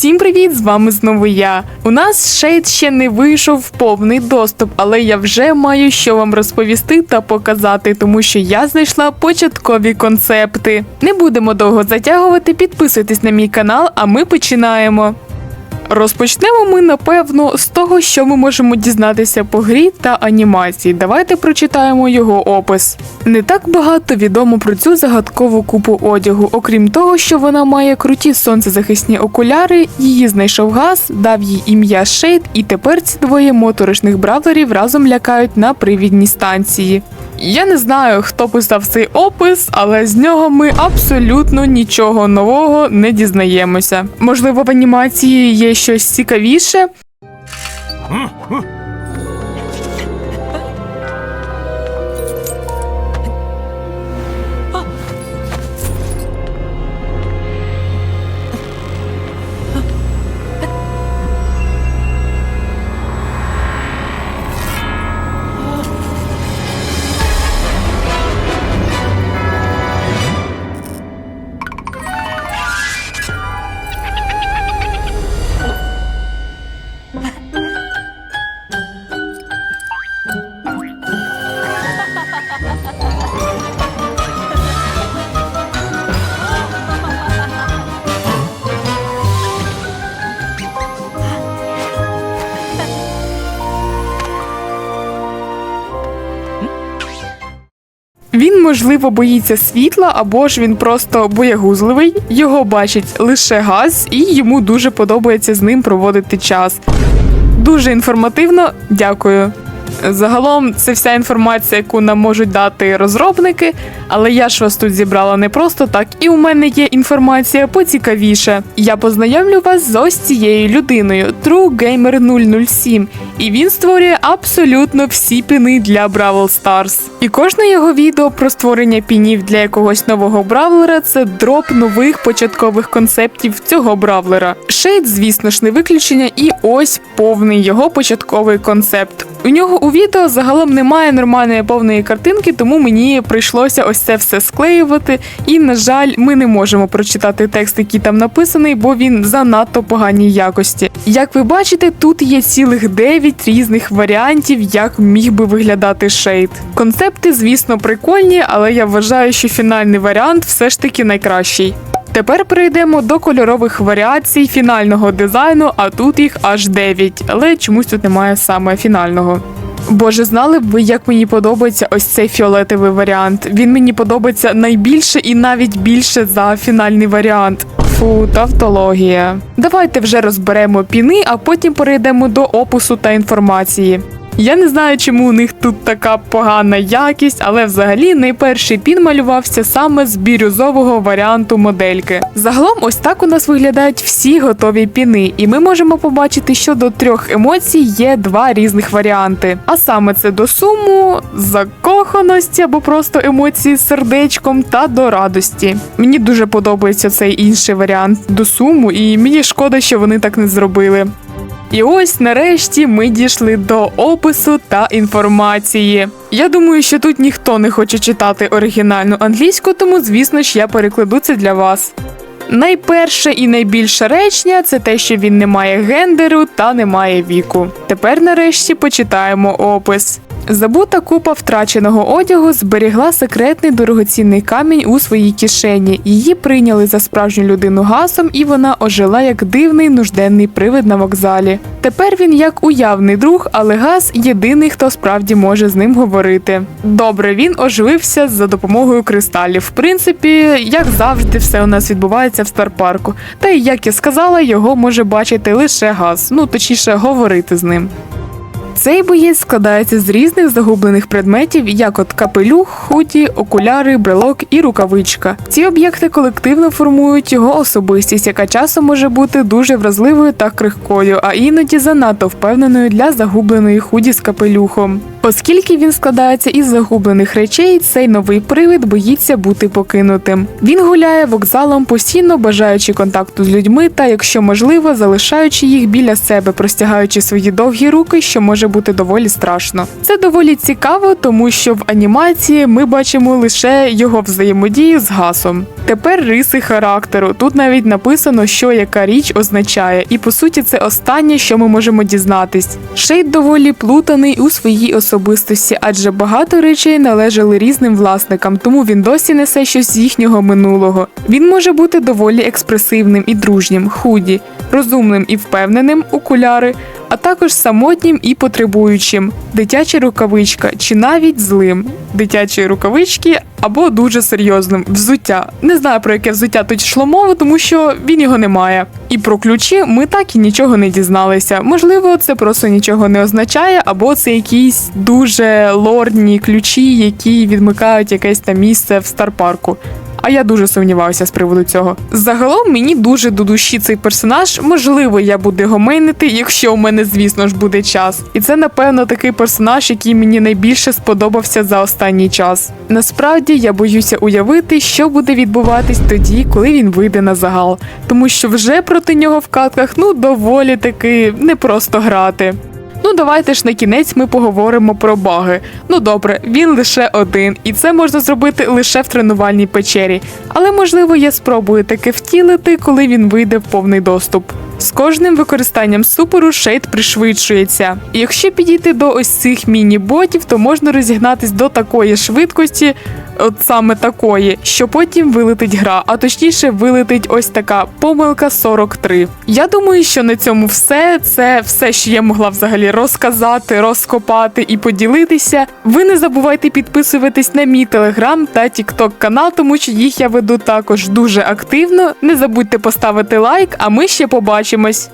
Всім привіт! З вами знову я. У нас шейд ще не вийшов в повний доступ, але я вже маю що вам розповісти та показати, тому що я знайшла початкові концепти. Не будемо довго затягувати, підписуйтесь на мій канал, а ми починаємо. Розпочнемо ми, напевно, з того, що ми можемо дізнатися по грі та анімації. Давайте прочитаємо його опис. Не так багато відомо про цю загадкову купу одягу, окрім того, що вона має круті сонцезахисні окуляри, її знайшов газ, дав їй ім'я Шейд, і тепер ці двоє моторошних бравлерів разом лякають на привідній станції. Я не знаю, хто писав цей опис, але з нього ми абсолютно нічого нового не дізнаємося. Можливо, в анімації є щось цікавіше. Можливо, боїться світла, або ж він просто боягузливий. Його бачить лише газ, і йому дуже подобається з ним проводити час. Дуже інформативно, дякую. Загалом, це вся інформація, яку нам можуть дати розробники, але я ж вас тут зібрала не просто так, і у мене є інформація поцікавіше. Я познайомлю вас з ось цією людиною, True Gamer 007, і він створює абсолютно всі піни для Бравл Stars. І кожне його відео про створення пінів для якогось нового бравлера це дроп нових початкових концептів цього бравлера. Шейд, звісно ж, не виключення, і ось повний його початковий концепт. У нього у відео загалом немає нормальної повної картинки, тому мені прийшлося ось це все склеювати. І, на жаль, ми не можемо прочитати текст, який там написаний, бо він занадто поганій якості. Як ви бачите, тут є цілих 9 різних варіантів, як міг би виглядати шейд. Концепти, звісно, прикольні, але я вважаю, що фінальний варіант все ж таки найкращий. Тепер перейдемо до кольорових варіацій фінального дизайну, а тут їх аж 9, але чомусь тут немає саме фінального. Боже, знали б ви, як мені подобається ось цей фіолетовий варіант. Він мені подобається найбільше і навіть більше за фінальний варіант. Фу, тавтологія. Давайте вже розберемо піни, а потім перейдемо до опису та інформації. Я не знаю, чому у них тут така погана якість, але взагалі найперший пін малювався саме з бірюзового варіанту модельки. Загалом, ось так у нас виглядають всі готові піни, і ми можемо побачити, що до трьох емоцій є два різних варіанти. А саме це до суму, закоханості або просто емоції з сердечком та до радості. Мені дуже подобається цей інший варіант до суму, і мені шкода, що вони так не зробили. І ось нарешті ми дійшли до опису та інформації. Я думаю, що тут ніхто не хоче читати оригінальну англійську, тому звісно ж я перекладу це для вас. Найперше і найбільше речення це те, що він не має гендеру та не має віку. Тепер нарешті почитаємо опис. Забута купа втраченого одягу зберігла секретний дорогоцінний камінь у своїй кишені. Її прийняли за справжню людину гасом, і вона ожила як дивний нужденний привид на вокзалі. Тепер він як уявний друг, але газ єдиний, хто справді може з ним говорити. Добре, він оживився за допомогою кристалів. В принципі, як завжди, все у нас відбувається в Старпарку. Та й як я сказала, його може бачити лише газ, ну точніше, говорити з ним. Цей боєць складається з різних загублених предметів, як от капелюх, хуті, окуляри, брелок і рукавичка. Ці об'єкти колективно формують його особистість, яка часом може бути дуже вразливою та крихкою, а іноді занадто впевненою для загубленої худі з капелюхом. Оскільки він складається із загублених речей, цей новий привид боїться бути покинутим. Він гуляє вокзалом постійно бажаючи контакту з людьми та, якщо можливо, залишаючи їх біля себе, простягаючи свої довгі руки, що може бути доволі страшно. Це доволі цікаво, тому що в анімації ми бачимо лише його взаємодію з гасом. Тепер риси характеру. Тут навіть написано, що яка річ означає, і по суті це останнє, що ми можемо дізнатись. Шейд доволі плутаний у своїй особистості, адже багато речей належали різним власникам, тому він досі несе щось з їхнього минулого. Він може бути доволі експресивним і дружнім, худі, розумним і впевненим, окуляри, а також самотнім і потребуючим, дитяча рукавичка чи навіть злим, дитячі рукавички або дуже серйозним взуття. Не знаю про яке взуття тут йшло мова, тому що він його не має. І про ключі ми так і нічого не дізналися. Можливо, це просто нічого не означає, або це якісь дуже лордні ключі, які відмикають якесь там місце в старпарку. А я дуже сумніваюся з приводу цього. Загалом мені дуже до душі цей персонаж. Можливо, я буду його мейнити, якщо у мене, звісно ж, буде час. І це, напевно, такий персонаж, який мені найбільше сподобався за останній час. Насправді я боюся уявити, що буде відбуватись тоді, коли він вийде на загал, тому що вже проти нього в катках ну доволі таки непросто грати. Ну, давайте ж на кінець ми поговоримо про баги. Ну добре, він лише один, і це можна зробити лише в тренувальній печері. Але можливо я спробую таке втілити, коли він вийде в повний доступ. З кожним використанням суперу шейд пришвидшується. І якщо підійти до ось цих міні-ботів, то можна розігнатись до такої швидкості, от саме такої, що потім вилетить гра, а точніше вилетить ось така помилка 43. Я думаю, що на цьому все. Це все, що я могла взагалі розказати, розкопати і поділитися. Ви не забувайте підписуватись на мій телеграм та тікток канал, тому що їх я веду також дуже активно. Не забудьте поставити лайк, а ми ще побачимось.